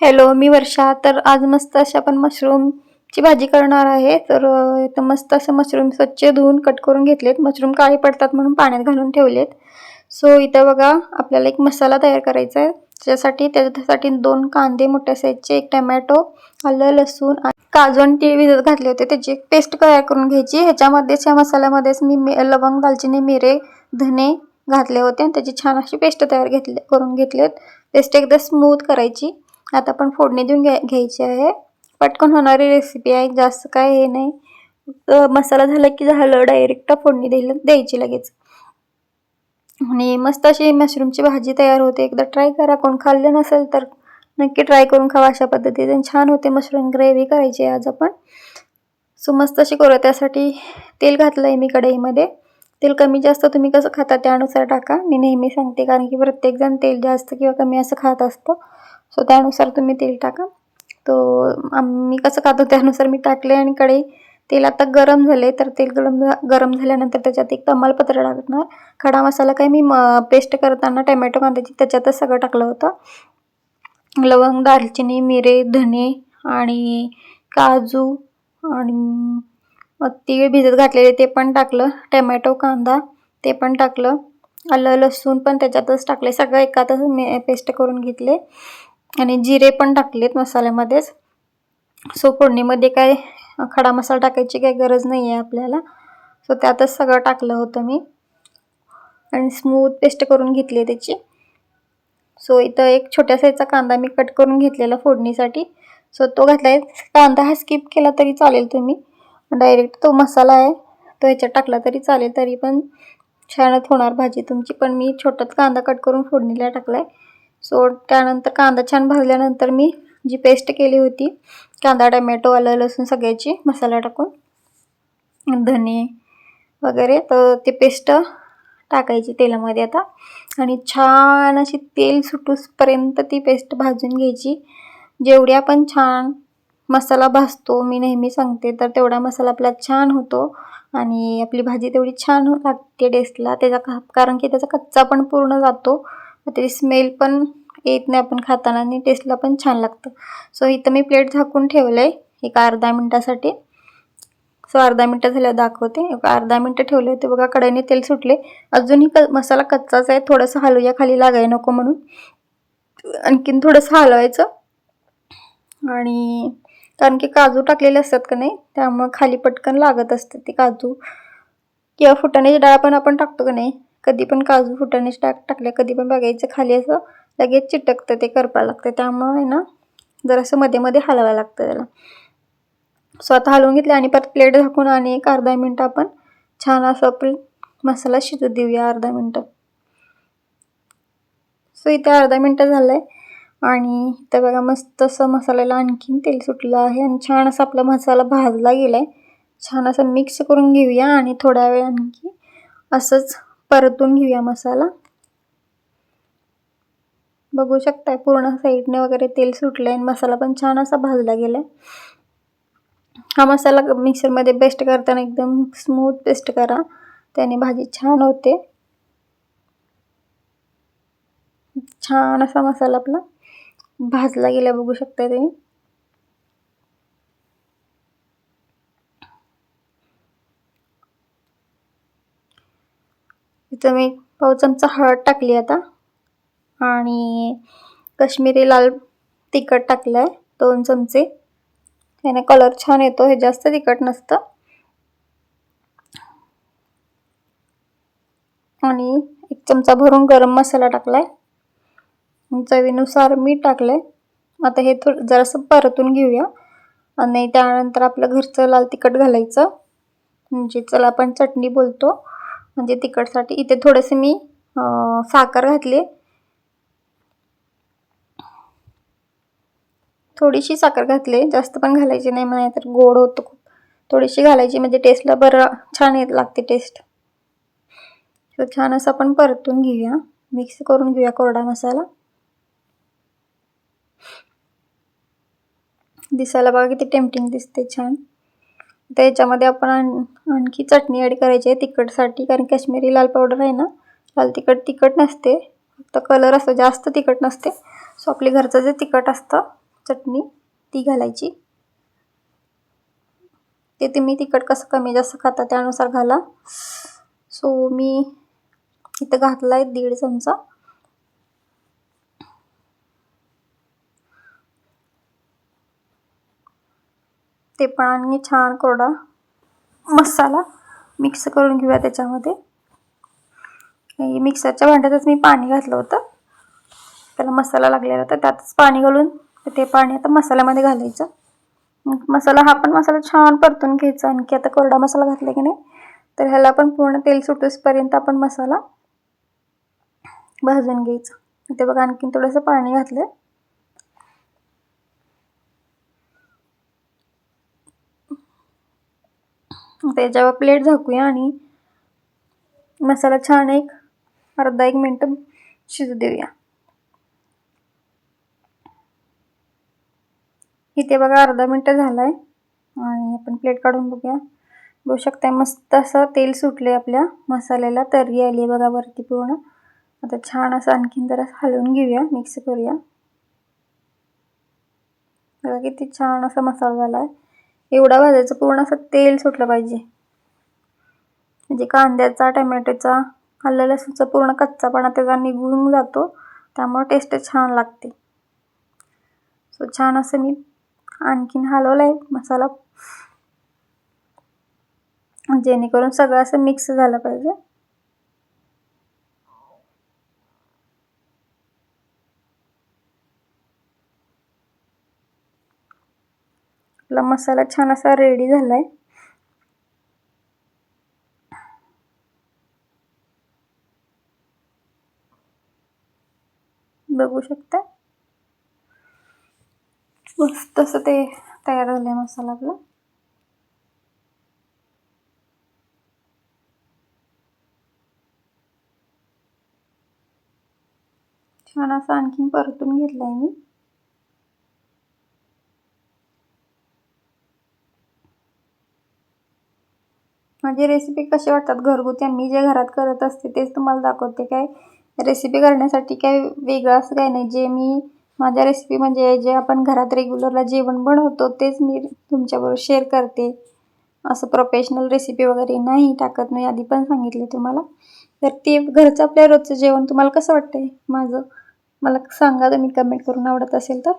Hello मी वर्षा. तर आज मस्त अशा आपण मशरूमची भाजी करणार आहे. तर इथं मस्त असं मशरूम स्वच्छ धुवून कट करून घेतलेत. मशरूम काळे पडतात म्हणून पाण्यात घालून ठेवलेत. सो इथं बघा आपल्याला एक मसाला तयार करायचा आहे. त्याच्यासाठी त्याच्यासाठी दोन कांदे मोठ्या साईजचे एक टमॅटो आलं लसूण आणि काजू आणि तीळ विजत घातले होते. त्याची एक पेस्ट तयार करून घ्यायची. ह्याच्यामध्येच या मसाल्यामध्येच मी मे- लवंग दालचिनी मिरे धने घातले होते. आणि त्याची छान अशी पेस्ट तयार घेतली करून घेतली पेस्ट एकदा स्मूथ करायची. आता आपण फोडणी देऊन घ्या घ्यायची आहे. पटकन होणारी रेसिपी आहे. जास्त काय हे नाही. मसाला झाला की झालं डायरेक्ट फोडणी द्यायला द्यायची लगेच. आणि मस्त अशी मशरूमची भाजी तयार होते. एकदा ट्राय करा. कोण खाल्लं नसेल तर नक्की ट्राय करून खावा अशा पद्धतीने. छान होते मशरूम ग्रेव्ही करायची आहे आज आपण. सो मस्त अशी करू त्यासाठी तेल घातलं आहे मी कढईमध्ये. तेल कमी जास्त तुम्ही कसं खाता त्यानुसार टाका. मी नेहमी सांगते कारण की प्रत्येकजण तेल जास्त किंवा कमी असं खात असतं. सो त्यानुसार तुम्ही तेल टाका. तो आम्ही कसं खातो त्यानुसार मी टाकले आणि कढई तेल आता गरम झाले तर तेल गरम गरम झाल्यानंतर त्याच्यात एक तमालपत्र टाकणार. खडा मसाला काही मी पेस्ट करताना टमॅटो कांद्याची त्याच्यातच सगळं टाकलं होतं. लवंग दालचिनी मिरे धने आणि काजू आणि तीळ भिजत घातलेले ते पण टाकलं. टमॅटो कांदा ते पण टाकलं. आलं लसूण पण त्याच्यातच टाकले. सगळं एकातच मी पेस्ट करून घेतले. आणि जिरे पण टाकलेत मसाल्यामध्येच. सो फोडणीमध्ये काय खडा मसाला टाकायची काही गरज नाही आहे आपल्याला. सो त्यातच सगळं टाकलं होतं मी. आणि स्मूथ पेस्ट करून घेतली आहे त्याची. सो इथं एक छोट्या साईजचा कांदा मी कट करून घेतलेला फोडणीसाठी. सो तो घातला आहे. कांदा हा स्किप केला तरी चालेल तुम्ही. डायरेक्ट तो मसाला आहे. तो ह्याच्यात टाकला तरी चालेल. तरी पण छानच होणार भाजी तुमची. पण मी छोटाच कांदा कट करून फोडणीला टाकला आहे सो त्यानंतर कांदा छान भाजल्यानंतर मी जी पेस्ट केली होती कांदा टमॅटो आलं लसूण सगळ्याची मसाला टाकून धने वगैरे तर ते पेस्ट टाकायची तेलामध्ये आता. आणि छान अशी तेल सुटूसपर्यंत ती पेस्ट भाजून घ्यायची. जेवढी आपण छान मसाला भाजतो मी नेहमी सांगते तर तेवढा मसाला आपला छान होतो. आणि आपली भाजी तेवढी छान हो- लागते टेस्टला त्याचा कारण की त्याचा कच्चा पण पूर्ण जातो त्याची स्मेल पण येत नाही आपण खाताना आणि टेस्टला पण छान लागतं. सो इथं मी प्लेट झाकून ठेवलं आहे एक अर्धा मिनटासाठी. सो अर्धा मिनटं झाल्यावर दाखवते. एक अर्धा मिनटं ठेवले होते बघा कढईने तेल सुटले. अजूनही क मसाला कच्चाच आहे. थोडंसं हलवूया खाली लागाय नको म्हणून. आणखीन थोडंसं हलवायचं. आणि कारण की काजू टाकलेले असतात का नाही त्यामुळं खाली पटकन लागत असते ते काजू. किंवा फुटाण्याची डाळ पण आपण टाकतो का नाही कधी पण काजू फुटाण्याची डाळ टाकल्या कधी पण बघायचं खाली असं. लगेच चिटकतं ते करपायला लागतं. त्यामुळे आहे ना जरासं मध्ये मध्ये हलवायला लागतं त्याला. स्वतः हलवून घेतले आणि परत प्लेट झाकून आणि एक अर्धा मिनटं आपण छान असं आपलं मसाला शिजू देऊया अर्धा मिनटं. सो इथे अर्धा मिनटं झालं आहे आणि इथं बघा मस्त असं मसाल्याला आणखीन तेल सुटलं आहे आणि छान असा आपला मसाला भाजला गेला आहे छान असं मिक्स करून घेऊया आणि थोड्या वेळ आणखी असंच परतून घेऊया मसाला. बघू शकताय. पूर्ण साईडने वगैरे तेल सुटलं आहे आणि मसाला पण छान असा भाजला गेला आहे हा मसाला मिक्सरमध्ये पेस्ट करताना एकदम स्मूथ पेस्ट करा. त्याने भाजी छान होते. छान असा मसाला आपला भाजला गेला बघू शकता तुम्ही. इथं मी पाव चमचा हळद टाकली आता. आणि कश्मीरी लाल तिखट टाकलं आहे दोन चमचे. त्याने कलर छान येतो हे जास्त तिखट नसतं. आणि एक चमचा भरून गरम मसाला टाकलाय. चवीनुसार मीठ टाकलंय. आता हे थोडं जरासं परतून घेऊया. आणि त्यानंतर आपलं घरचं लाल तिखट घालायचं. म्हणजे चला आपण चटणी बोलतो. म्हणजे तिखटसाठी इथे थोडंसं मी साखर घातली थोडीशी साखर घातली जास्त पण घालायची नाही म्हणे तर गोड होतं खूप. थोडीशी घालायची म्हणजे टेस्टला बरं छान येत लागते टेस्ट तर छान असं आपण परतून घेऊया. मिक्स करून घेऊया कोरडा मसाला. दिसायला बघा किती टेम्पटिंग दिसते छान. तर याच्यामध्ये आपण आण- आणखी चटणी ॲड करायची आहे तिखटसाठी कारण काश्मीरी लाल पावडर आहे ना लाल तिखट तिखट नसते. फक्त कलर असतो जास्त तिखट नसते. सो आपली घरचं जे तिखट असतं चटणी ती घालायची. ते तुम्ही तिखट कसं कमी जास्त खाता त्यानुसार घाला. सो मी इथं घातला आहे दीड चमचा. ते पण आणि छान कोरडा मसाला मिक्स करून घेऊया त्याच्यामध्ये. मिक्सरच्या भांड्यातच मी पाणी घातलं होतं. त्याला मसाला लागलेला तर त्यातच पाणी घालून ते पाणी आता मसाल्यामध्ये घालायचं. मसाला हा पण मसाला छान परतून घ्यायचा. आणखी आता कोरडा मसाला घातला की नाही तर ह्याला पण पूर्ण तेल सुटूसपर्यंत आपण मसाला भाजून घ्यायचा. इथे बघा आणखीन थोडंसं पाणी घातलं त्याच्यावर प्लेट झाकूया आणि मसाला छान एक अर्धा एक मिनटं शिजू देऊया. इथे बघा अर्धा मिनटं झालाय. आहे आणि आपण प्लेट काढून बघूया. बघू शकताय मस्त असं तेल सुटले आपल्या मसाल्याला. तर्री आली बघा वरती पूर्ण. आता छान असं आणखीन जरा हलवून घेऊया मिक्स करूया. बघा किती छान असा मसाला झाला आहे एवढा भाजायचं पूर्ण असं तेल सुटलं पाहिजे. म्हणजे कांद्याचा टमॅटोचा आलं लसूणचा पूर्ण कच्चापणा त्याचा निघून जातो. त्यामुळे टेस्ट छान लागते. सो छान असं मी आणखीन हलवलं आहे मसाला. जेणेकरून सगळं असं मिक्स झालं पाहिजे. आपला मसाला छान असा रेडी झालाय. बघू शकता मस्त असं ते तयार झालंय मसाला आपला. छान असं आणखीन परतून घेतलं आहे मी. माझी रेसिपी कशी वाटतात? घरगुती मी जे घरात करत असते तेच तुम्हाला दाखवते काय? रेसिपी करण्यासाठी काय वेगळं असं काही नाही. जे मी माझ्या रेसिपी म्हणजे जे आपण घरात रेग्युलरला जेवण बनवतो तेच मी तुमच्याबरोबर शेअर करते. असं प्रोफेशनल रेसिपी वगैरे नाही टाकत नाही आधी पण सांगितले तुम्हाला. तर ते घरचं आपल्या रोजचं जेवण तुम्हाला कसं वाटतंय? माझं मला सांगा तुम्ही कमेंट करून आवडत असेल तर.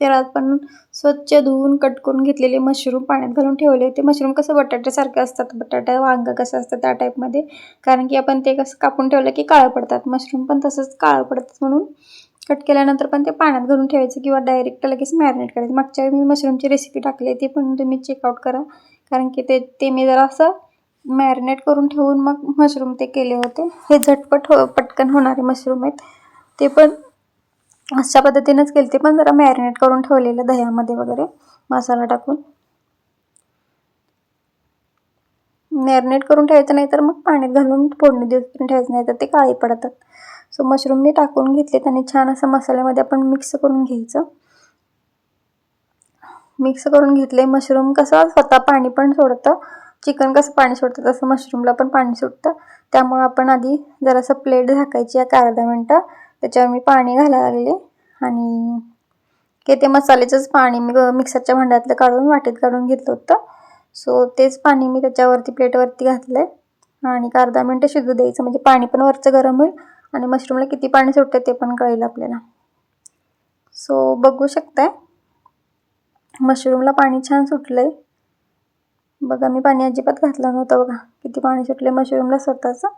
तर आपण स्वच्छ धुवून कट करून घेतलेले मशरूम पाण्यात घालून ठेवले ते मशरूम कसं बटाट्यासारखे असतात बटाटा वांग कसं असतं त्या टाईपमध्ये कारण की आपण ते कसं कापून ठेवलं की काळं पडतात. मशरूम पण तसंच काळं पडतात म्हणून. कट केल्यानंतर पण ते पाण्यात घालून ठेवायचं किंवा डायरेक्ट लगेच मॅरिनेट करायचं. मागच्या वेळी मी मशरूमची रेसिपी टाकली आहे ती पण तुम्ही चेकआउट करा. कारण की ते ते मी जरा असं मॅरिनेट करून ठेवून मग मशरूम ते केले होते. हे झटपट हो पटकन होणारे मशरूम आहेत. ते पण अशा पद्धतीनेच केले ते पण जरा मॅरिनेट करून ठेवलेलं दह्यामध्ये वगैरे मसाला टाकून. मॅरिनेट करून ठेवायचं नाही तर मग पाण्यात घालून फोडणी देऊन ठेवायचं नाही तर ते काळी पडतात. सो मशरूम मी टाकून घेतले आणि छान असं मसाल्यामध्ये आपण मिक्स करून घ्यायचं. मिक्स करून घेतले मशरूम कसं स्वतः पाणी पण सोडतं. चिकन कसं पाणी सोडतं तसं मशरूमला पण पाणी सुटतं त्यामुळं आपण आधी जरासं प्लेट झाकायची एक अर्धा मिनटं. त्याच्यावर मी पाणी घालायला लागले. आणि की ते मसाल्याचंच पाणी मी मिक्सरच्या भांड्यातलं काढून वाटीत काढून घेतलं होतं. सो तेच पाणी मी त्याच्यावरती प्लेटवरती घातलं आहे आणि एक अर्धा मिनटं शिजू द्यायचं. म्हणजे पाणी पण वरचं गरम होईल. आणि मशरूमला किती पाणी सुटतं ते पण कळेल आपल्याला. सो बघू शकताय. मशरूमला पाणी छान सुटलं आहे बघा मी पाणी अजिबात घातलं नव्हतं बघा. किती पाणी सुटलं आहे मशरूमला स्वतःचं.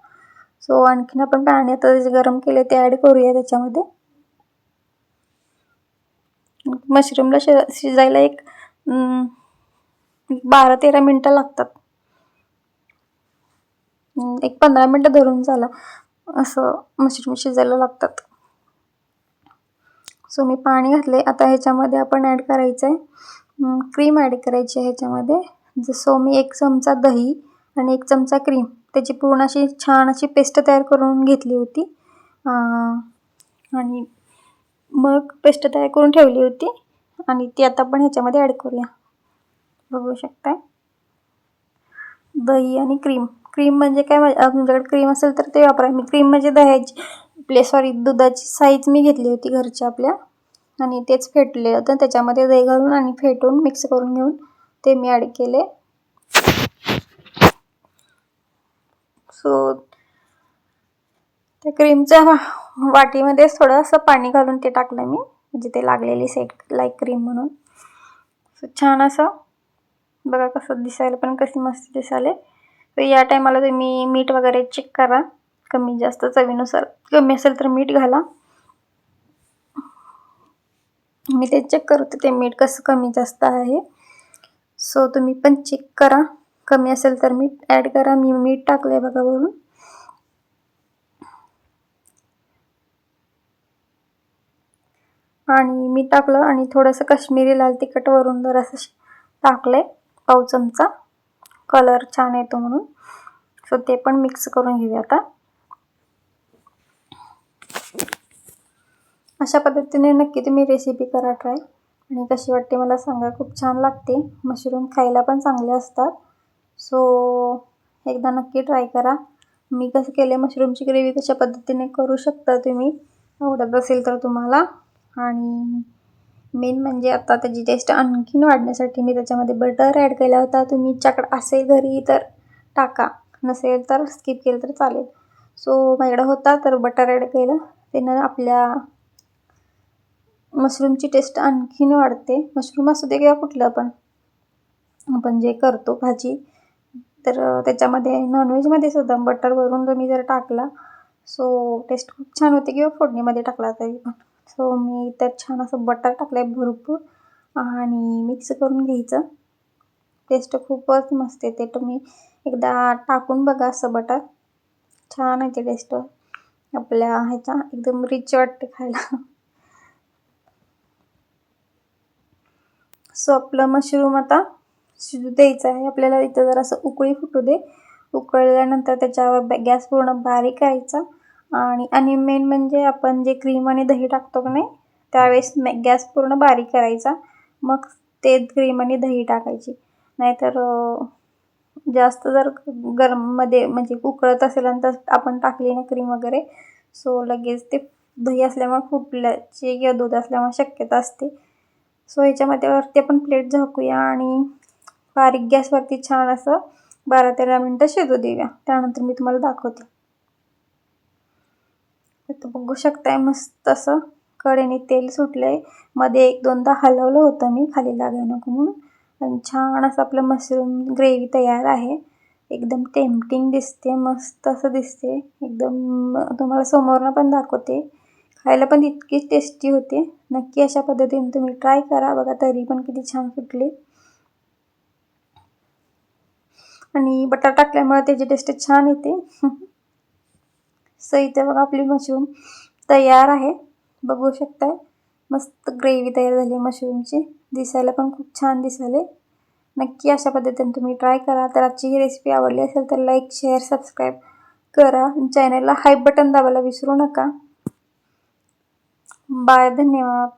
सो आणखीन आपण पाणी आता जे गरम केले ते ॲड करूया त्याच्यामध्ये. मशरूमला शि शिजायला एक बारा तेरा मिनटं लागतात. एक पंधरा मिनटं धरून झाला. असं मशरूम शिजायला लागतात. सो मी पाणी घातले आता ह्याच्यामध्ये आपण ॲड करायचं आहे क्रीम ॲड करायची आहे ह्याच्यामध्ये. जसं मी एक चमचा दही आणि एक चमचा क्रीम त्याची पूर्ण अशी छान अशी पेस्ट तयार करून घेतली होती. आणि मग पेस्ट तयार करून ठेवली होती. आणि ती आता आपण ह्याच्यामध्ये ॲड करूया. बघू शकताय? दही आणि क्रीम क्रीम म्हणजे काय तुमच्याकडे क्रीम असेल तर ते वापरा. मी क्रीम म्हणजे दह्याची आपले सॉरी दुधाची साईज मी घेतली होती घरच्या आपल्या. आणि तेच फेटले होतं. त्याच्यामध्ये दही घालून आणि फेटून मिक्स करून घेऊन ते मी ॲड केले. सो त्या क्रीमच्या वा वाटीमध्येच थोडंसं पाणी घालून ते टाकलं मी. म्हणजे ते लागलेली सेट लाईक क्रीम म्हणून. सो छान असं. बघा कसं दिसायला पण कशी मस्त दिसायले. तर या टायमाला तुम्ही मीठ वगैरे चेक करा. कमी जास्त चवीनुसार. कमी असेल तर मीठ घाला. मी ते चेक करते ते मीठ कसं कमी जास्त आहे. सो तुम्ही पण चेक करा. कमी असेल तर मीठ ॲड करा. मी मीठ टाकलं आहे बघा वरून. आणि मी टाकलं आणि थोडंसं काश्मीरी लाल तिखट वरून जर असं टाकलं आहे पाव चमचा. कलर छान येतो म्हणून. सो ते पण मिक्स करून घेऊया आता. अशा पद्धतीने नक्की तुम्ही रेसिपी करा ट्राय आणि कशी वाटते मला सांगा. खूप छान लागते. मशरूम खायला पण चांगले असतात. सो एकदा नक्की ट्राय करा. मी कसं केले मशरूमची ग्रेव्ही कशा पद्धतीने करू शकता तुम्ही? आवडत असेल तर तुम्हाला. आणि मेन म्हणजे आता त्याची टेस्ट आणखीन वाढण्यासाठी मी त्याच्यामध्ये बटर ॲड केला होता. तुम्ही तुमच्याकडं असेल घरी तर टाका. नसेल तर स्किप केलं तर चालेल. सो माझ्याकडं होता तर बटर ॲड केलं. त्यानं आपल्या मशरूमची टेस्ट आणखीन वाढते. मशरूम असू दे किंवा कुठलं पण आपण जे करतो भाजी तर त्याच्यामध्ये नॉनव्हेजमध्ये सुद्धा बटर भरून तुम्ही जर टाकला सो टेस्ट खूप छान होते किंवा फोडणीमध्ये टाकला तरी पण. सो मी त्यात छान असं बटर टाकलं आहे भरपूर आणि मिक्स करून घ्यायचं. टेस्ट खूपच मस्त येते. तुम्ही एकदा टाकून बघा असं बटर. छान आहे ते टेस्ट आपल्या ह्याच्या एकदम रिच वाटते खायला. सो आपलं मशरूम आता शिजू द्यायचं आहे. आपल्याला इथं जरासं उकळी फुटू दे. उकळल्यानंतर त्याच्यावर गॅस पूर्ण बारीक करायचा. आणि आणि मेन म्हणजे आपण जे क्रीम आणि दही टाकतो का नाही त्यावेळेस गॅस पूर्ण बारीक करायचा. मग ते क्रीम आणि दही टाकायची. नाहीतर जास्त जर गरममध्ये म्हणजे उकळत असेल आणि तर आपण टाकली ना क्रीम वगैरे सो लगेच ते दही असल्यामुळे फुटल्याची किंवा दूध असल्यामुळे शक्यता असते. सो ह्याच्यामध्येवरती आपण प्लेट झाकूया आणि बारीक गॅसवरती छान असं बारा तेरा मिनटं शिजू देऊया. त्यानंतर मी तुम्हाला दाखवते. इथं बघू शकताय मस्त असं कडेने तेल सुटलंय. मध्ये एक दोनदा हलवलं होतं मी खाली लागाय नको म्हणून. आणि छान असं आपलं मशरूम ग्रेव्ही तयार आहे. एकदम टेम्पटिंग दिसते मस्त असं दिसते. एकदम तुम्हाला समोरनं पण दाखवते. खायला पण इतकीच टेस्टी होते. नक्की अशा पद्धतीने तुम्ही ट्राय करा. बघा तरी पण किती छान सुटले. आणि बटाटा टाकल्यामुळे त्याची टेस्ट छान येते. सो इथे बघा आपली मशरूम तयार आहे. बघू शकताय. मस्त ग्रेव्ही तयार झाली मशरूमची. दिसायला पण खूप छान दिसायले नक्की अशा पद्धतीने तुम्ही ट्राय करा. तर आजची ही रेसिपी आवडली असेल तर लाईक शेअर सबस्क्राईब करा. चॅनलला हाय बटन दाबायला विसरू नका. बाय धन्यवाद.